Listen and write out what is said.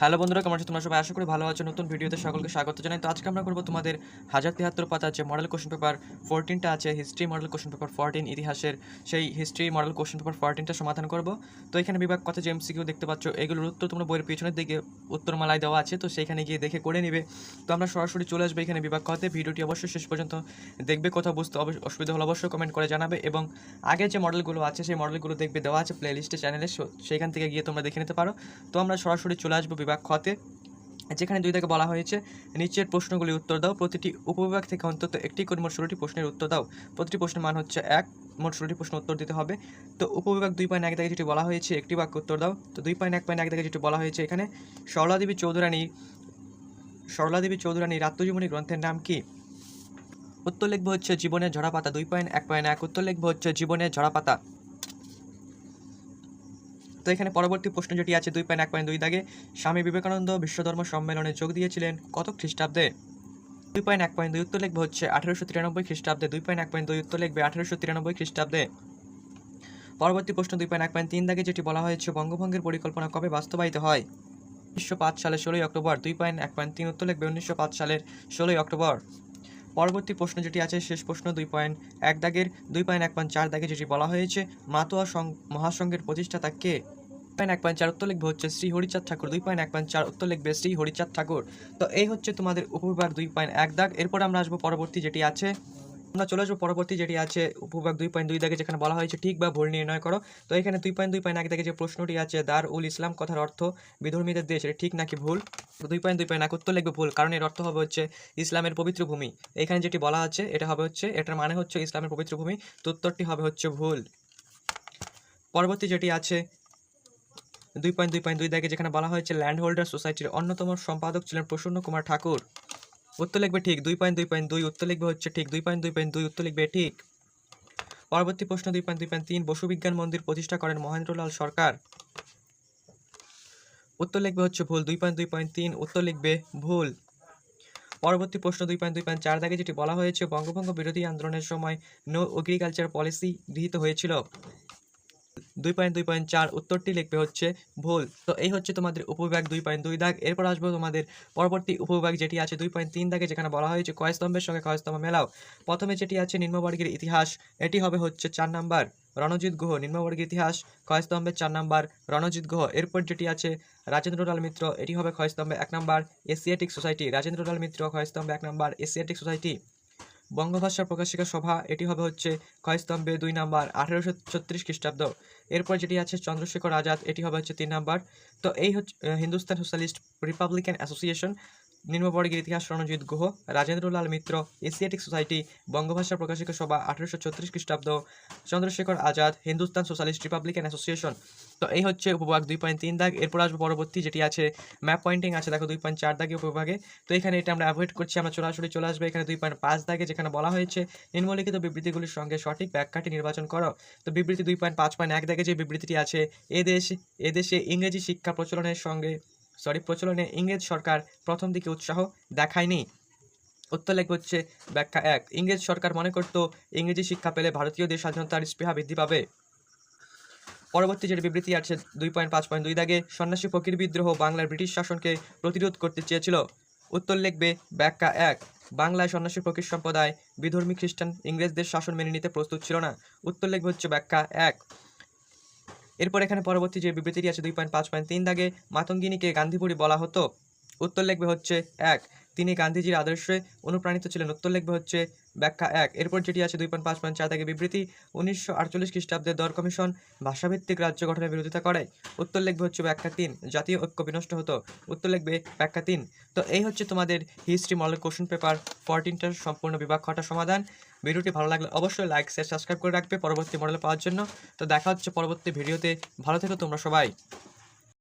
Hello বন্ধুরা, কেমন আছো তোমরা সবাই? আশা করি ভালো আছো। নতুন ভিডিওতে সকলকে স্বাগত জানাই। তো আজকে আমরা করব তোমাদের হাজার তিয়াত্তর পাতা যে মডেল কোশ্চেন পেপার ফোরটিনটা আছে history model question paper fourteen ইতিহাসের সেই হিস্ট্রি মডেল কোশ্চেন পেপার ফোরটিনটা সমাধান করব। তো এখানে বিভাগ কথা যে এমসিকিউ দেখতে পাচ্ছ, এগুলোর উত্তর তোমরা বইয়ের পিছনের দিকে উত্তরমালায় দেওয়া আছে, তো সেইখানে গিয়ে দেখে করে নিবে। তো আমরা সরাসরি চলে আসবে এখানে বিভাগ কথাতে ভিডিওটি অবশ্যই শেষ পর্যন্ত দেখবে, কোথাও বুঝতে অসুবিধা হলে অবশ্যই কমেন্ট করে জানাবে এবং আগে যে মডেলগুলো আছে, সেই মডেলগুলো দেখবে দেওয়া আছে প্লেলিস্টে চ্যানেলে সেখান থেকে গিয়ে তোমরা দেখে নিতে পারো। তো আমরা সরাসরি চলে আসব বিভাগ খতে যেখানে দুই থেকে বলা হয়েছে নিচের প্রশ্নগুলি উত্তর দাও, প্রতিটি উপবিভাগ থেকে অন্তত একটি করে মোট ষোলোটি প্রশ্নের উত্তর দাও। প্রতিটি প্রশ্নের মান হচ্ছে এক, মোট ষোলোটি প্রশ্ন উত্তর দিতে হবে। তো উপবিভাগ দুই পয়েন্ট এক থেকে যেটি বলা হয়েছে, একটি বাক্য উত্তর দাও। তো দুই পয়েন্ট এক পয়েন্ট এক থেকে যেটি বলা হয়েছে এখানে সরলা দেবী চৌধুরানী সরলা দেবী চৌধুরানী রাত্মজীবনী গ্রন্থের নাম কি? উত্তর লিখব হচ্ছে জীবনের ঝরাপাতা, দুই পয়েন্ট এক পয়েন্ট এক, উত্তর লিখব হচ্ছে জীবনের ঝরাপাতা। তো এখানে পরবর্তী প্রশ্ন যেটি আছে, দুই পয়েন্ট এক পয়েন্ট দুই দাগে স্বামী বিবেকানন্দ বিশ্বধর্ম সম্মেলনে যোগ দিয়েছিলেন কত খ্রিস্টাব্দে? দুই পয়েন্ট এক পয়েন্ট দুই উত্তর লিখবে হচ্ছে আঠেরোশো তিরানব্বই খ্রিস্টাব্দে। দুই পয়েন্ট এক পয়েন্ট দুই উত্তর লিখবে আঠেরোশো তিরানব্বই খ্রিস্টাব্দে। পরবর্তী প্রশ্ন দুই পয়েন্ট এক পয়েন্ট তিন দাগে যেটি বলা হয়েছে, বঙ্গভঙ্গের পরিকল্পনা কবে বাস্তবায়িত হয়? উনিশশো পাঁচ সালের ষোলোই অক্টোবর। দুই পয়েন্ট এক পয়েন্ট তিন উত্তর লিখবে উনিশশো পাঁচ সালের ষোলোই অক্টোবর। পরবর্তী প্রশ্ন যেটি আছে, শেষ প্রশ্ন দুই পয়েন্ট এক দাগের, দুই পয়েন্ট এক পয়েন্ট চার দাগে যেটি বলা হয়েছে, মাতোয়া মহাসংঘের প্রতিষ্ঠাতা কে? পয়েন্ট এক পয়েন্ট চার উত্তর লিখবে হচ্ছে শ্রী হরিচাঁদ ঠাকুর, দুই পয়েন্ট এক পয়েন্ট চার উত্তর লিখবে শ্রী হরিচাঁদ ঠাকুর। তো এই হচ্ছে তোমাদের উপবিভাগ দুই পয়েন্ট এক দাগ। এরপর আমরা আসব পরবর্তী যেটি আছে, আমরা চলে আসব পরবর্তী যেটি আছে উপবিভাগ দুই পয়েন্ট দুই দাগে, যেখানে বলা হয়েছে ঠিক বা ভুল নির্ণয় করো। তো এখানে দুই পয়েন্ট দুই পয়েন্ট এক দাগে যে প্রশ্নটি আছে দার উল ইসলাম কথার অর্থ বিধর্মীদের দেশ, এটা ঠিক নাকি ভুল? তো দুই পয়েন্ট দুই পয়েন্ট এক উত্তর লিখবে ভুল, কারণ এর অর্থ হবে হচ্ছে ইসলামের পবিত্র ভূমি। এখানে যেটি বলা আছে, এটা হবে হচ্ছে, এটার মানে হচ্ছে ইসলামের পবিত্র ভূমি, তো উত্তরটি হবে হচ্ছে ভুল। পরবর্তী যেটি আছে দুই পয়েন্ট দুই পয়েন্ট দুই দাগে যেখানে বলা হয়েছে ল্যান্ড হোল্ডার সোসাইটির অন্যতম সম্পাদক ছিলেন প্রসন্ন কুমার ঠাকুর উত্তর লিখবে ঠিক দুই পয়েন্ট দুই পয়েন্ট দুই উত্তর লিখবে হচ্ছে ঠিক দুই পয়েন্ট দুই পয়েন্ট দুই উত্তর লিখবে ঠিক পরবর্তী প্রশ্ন দুই পয়েন্ট দুই পয়েন্ট তিন বসুবিজ্ঞান মন্দির প্রতিষ্ঠা করেন মহেন্দ্রলাল সরকার উত্তর লিখবে হচ্ছে ভুল দুই পয়েন্ট দুই পয়েন্ট তিন উত্তর লিখবে ভুল পরবর্তী প্রশ্ন দুই পয়েন্ট দুই পয়েন্ট চার দাগে যেটি বলা হয়েছে বঙ্গভঙ্গ বিরোধী আন্দোলনের সময় নো এগ্রিকালচার পলিসি গৃহীত হয়েছিল দুই পয়েন্ট দুই পয়েন্ট চার উত্তরটি লিখবে হচ্ছে ভুল। তো এই হচ্ছে তোমাদের উপবিভাগ দুই পয়েন্ট দুই দাগ। এরপর আসব তোমাদের পরবর্তী উপবিভাগ যেটি আছে দুই পয়েন্ট তিন দাগে, যেখানে বলা হয়েছে কয়স্তম্ভের সঙ্গে কয়স্তম্ভ মেলাও। প্রথমে যেটি আছে নিম্নবর্গের ইতিহাস, এটি হবে হচ্ছে চার নাম্বার রণজিৎ গুহ, নিম্নবর্গের ইতিহাস, ক্ষয়স্তম্ভের চার নাম্বার রণজিৎ গুহ। এরপর যেটি আছে রাজেন্দ্রলাল মিত্র, এটি হবে ক্ষয়স্তম্ভে এক number Asiatic society. Rajendralal Mitra ক্ষয়স্তম্ভে এক number Asiatic society. Bangabhasha Prakashika Sabha, এটি হবে হচ্ছে ক্ষয়স্তম্ভে দুই নাম্বার, আঠেরোশো ছত্রিশ খ্রিস্টাব্দ। এরপর যেটি আছে চন্দ্রশেখর আজাদ, এটি হবে হচ্ছে তিন নাম্বার। তো এই হচ্ছে হিন্দুস্তান সোশ্যালিস্ট রিপাবলিকান অ্যাসোসিয়েশন নিম্নবর্গের ইতিহাস রণজিৎ গুহ, রাজেন্দ্রলাল মিত্র, এশিয়াটিক সোসাইটি, বঙ্গভাষা প্রকাশিকা সভা আঠেরোশো ছত্রিশ খ্রিস্টাব্দ, Chandrashekhar Azad, Hindustan socialist republican association. তো এই হচ্ছে উপভাগ দুই পয়েন্ট তিন দাগ। এরপর আসব পরবর্তী, যেটি আছে ম্যাপ পয়েন্টিং, আছে দেখো দুই পয়েন্ট চার দাগে উপভাগে। তো এখানে এটা আমরা অ্যাভয়েড করছি, আমরা সরাসরি চলে আসবে এখানে দুই পয়েন্ট পাঁচ দাগে, যেখানে বলা হয়েছে নিম্নলিখিত বিবৃতিগুলির সঙ্গে সঠিক ব্যাখ্যাটি নির্বাচন করো। তো বিবৃতি দুই পয়েন্ট পাঁচ পয়েন্ট এক দাগে যে বিবৃতিটি আছে এদেশ এদেশে ইংরেজি শিক্ষা প্রচলনের সঙ্গে সরি, প্রচলনে ইংরেজ সরকার প্রথম দিকে উৎসাহ দেখায়নি। উত্তর লেখ হচ্ছে, ব্যাখ্যা এক, ইংরেজ সরকার মনে করত ইংরেজি শিক্ষা পেলে ভারতীয়দের স্বাধীনতার স্পৃহা বৃদ্ধি পাবে। পরবর্তী যে বিবৃতি আছে, দুই পয়েন্ট পাঁচ পয়েন্ট দুই দাগে, সন্ন্যাসী ফকির বিদ্রোহ বাংলার ব্রিটিশ শাসনকে প্রতিরোধ করতে চেয়েছিল। উত্তর লিখবে, ব্যাখ্যা এক, বাংলায় সন্ন্যাসী ফকির সম্প্রদায় বিধর্মী খ্রিস্টান ইংরেজদের শাসন মেনে নিতে প্রস্তুত ছিল না। উত্তর লিখবে হচ্ছে, ব্যাখ্যা এক এরপর এখানে পরবর্তী যে বিবৃতিটি আছে দুই পয়েন্ট পাঁচ পয়েন্ট তিন দাগে মাতঙ্গিনীকে গান্ধীপুরী বলা হতো, উত্তর লিখবে হচ্ছে এক। তিনি গান্ধীজির আদর্শে অনুপ্রাণিত ছিলেন। উত্তর লিখবে হচ্ছে ব্যাখ্যা এক। এরপর যেটি আছে দুই পয়েন্ট পাঁচ পয়েন্ট চার দাগে বিবৃতি, উনিশশো আটচল্লিশ খ্রিস্টাব্দে দর কমিশন ভাষাভিত্তিক রাজ্য গঠনের বিরোধিতা করে। উত্তর লিখবে হচ্ছে ব্যাখ্যা তিন, জাতীয় ঐক্য বিনষ্ট হতো। উত্তর লিখবে ব্যাখ্যা তিন। তো এই হচ্ছে তোমাদের হিস্ট্রি মডেল কোশ্চেন পেপার ফোরটিনটার সম্পূর্ণ বিভাগ খটা সমাধান। ভিডিওটি ভালো লাগলে অবশ্যই লাইক শেয়ার সাবস্ক্রাইব করে রাখবে পরবর্তী মডেল পাওয়ার জন্য। তো দেখা হচ্ছে পরবর্তী ভিডিওতে। ভালো থেকো তোমরা সবাই।